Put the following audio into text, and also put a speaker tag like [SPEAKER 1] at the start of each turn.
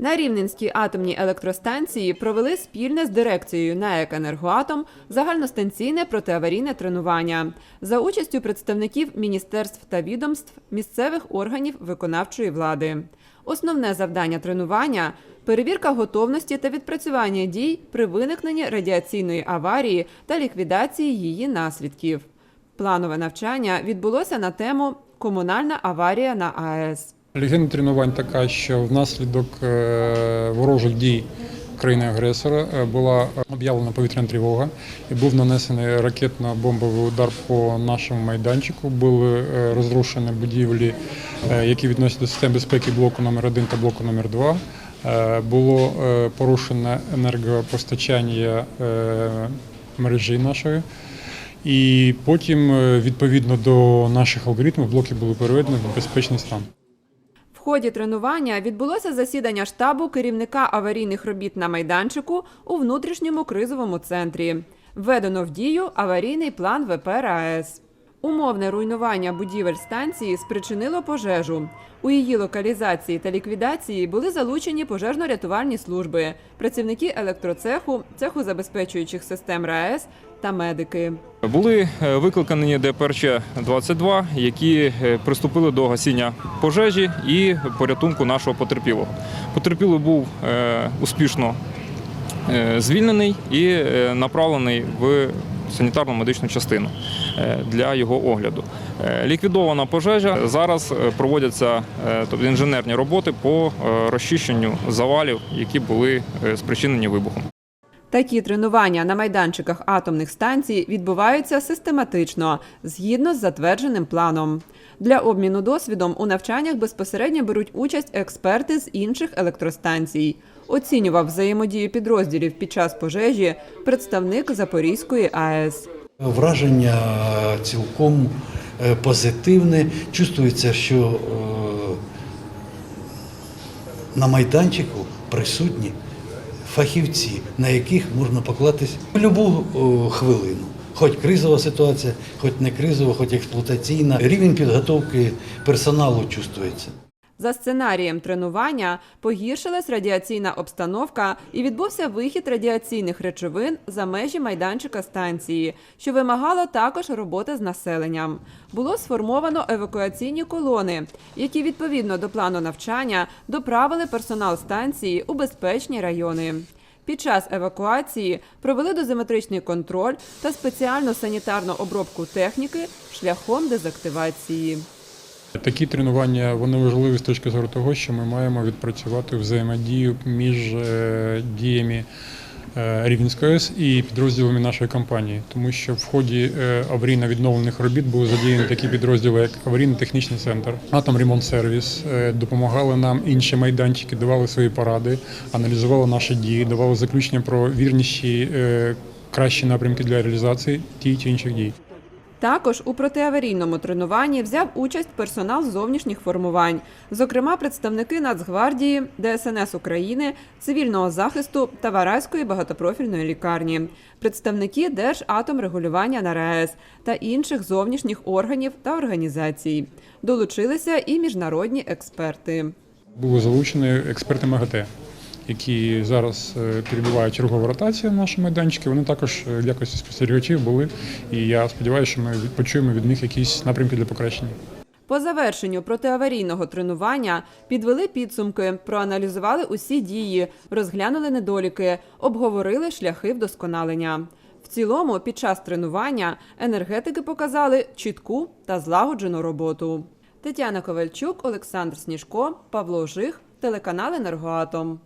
[SPEAKER 1] На Рівненській атомній електростанції провели спільне з дирекцією НАЕК «Енергоатом» загальностанційне протиаварійне тренування за участю представників міністерств та відомств місцевих органів виконавчої влади. Основне завдання тренування перевірка готовності та відпрацювання дій при виникненні радіаційної аварії та ліквідації її наслідків. Планове навчання відбулося на тему Комунальна аварія на АЕС.
[SPEAKER 2] Легенда тренувань така, що внаслідок е, ворожих дій країни-агресора е, була об'явлена повітряна тривога і був нанесений ракетно-бомбовий удар по нашому майданчику. Були е, розрушені будівлі, е, які відносяться до систем безпеки блоку номер 1 та блоку номер 2 Е, Було е, порушено енергопостачання е, мережі нашої. І потім, е, відповідно до наших алгоритмів, блоки були переведені в безпечний стан.
[SPEAKER 1] Ході тренування відбулося засідання штабу керівника аварійних робіт на майданчику у внутрішньому кризовому центрі. Введено в дію аварійний план ВП РаЕС. Умовне руйнування будівель станції спричинило пожежу. У її локалізації та ліквідації були залучені пожежно-рятувальні служби, працівники електроцеху, цеху забезпечуючих систем РаЕС та медики.
[SPEAKER 3] Були е, викликані ДПРЧ 22 які е, приступили до гасіння пожежі і порятунку нашого потерпілого. Потерпілий був е, успішно звільнений і е, направлений в санітарну медичну частину е, для його огляду. Е, Ліквідована пожежа. Зараз е, проводяться е, тобто інженерні роботи по е, розчищенню завалів, які були е, спричинені вибухом.
[SPEAKER 1] Такі тренування на майданчиках атомних станцій відбуваються систематично, згідно з затвердженим планом. Для обміну досвідом у навчаннях безпосередньо беруть участь експерти з інших електростанцій. Оцінював взаємодію підрозділів під час пожежі представник Запорізької АЕС.
[SPEAKER 4] Враження цілком е, позитивне. Чувствується, що е, на майданчику присутні фахівці, на яких можна поклатись в будь-яку хвилину. Хоч кризова ситуація, хоч не кризова, хоч експлуатаційна. Рівень підготовки персоналу чувствується.
[SPEAKER 1] За сценарієм тренування погіршилась радіаційна обстановка і відбувся вихід радіаційних речовин за межі майданчика станції, що вимагало також роботи з населенням. Було сформовано евакуаційні колони, які відповідно до плану навчання доправили персонал станції у безпечні райони. Під час евакуації провели дозиметричний контроль та спеціальну санітарну обробку техніки шляхом дезактивації.
[SPEAKER 2] Такі тренування вони важливі з точки зору того, що ми маємо відпрацювати взаємодію між е, діями е, Рівненської АЕС і підрозділами нашої компанії, тому що в ході е, аварійно-відновлених робіт були задіяні такі підрозділи, як аварійно-технічний центр, атом ремонт сервіс, е, допомагали нам інші майданчики, давали свої поради, аналізували наші дії, давали заключення про вірніші кращі напрямки для реалізації тієї чи інших дій.
[SPEAKER 1] Також у протиаварійному тренуванні взяв участь персонал зовнішніх формувань, зокрема представники Нацгвардії, ДСНС України, цивільного захисту та Вараської багатопрофільної лікарні, представники Держатомрегулювання на РаЕС та інших зовнішніх органів та організацій. Долучилися і міжнародні експерти.
[SPEAKER 2] Були залучені експерти МАГАТЕ, які зараз е, перебувають чергову ротацію в нашому майданчику. Вони також е, в якості спостерігачів були. І я сподіваюся, що ми почуємо від них якісь напрямки для покращення.
[SPEAKER 1] По завершенню протиаварійного тренування підвели підсумки, проаналізували усі дії, розглянули недоліки, обговорили шляхи вдосконалення. В цілому, під час тренування енергетики показали чітку та злагоджену роботу. Тетяна Ковальчук, Олександр Сніжко, Павло Жих, телеканал Енергоатом.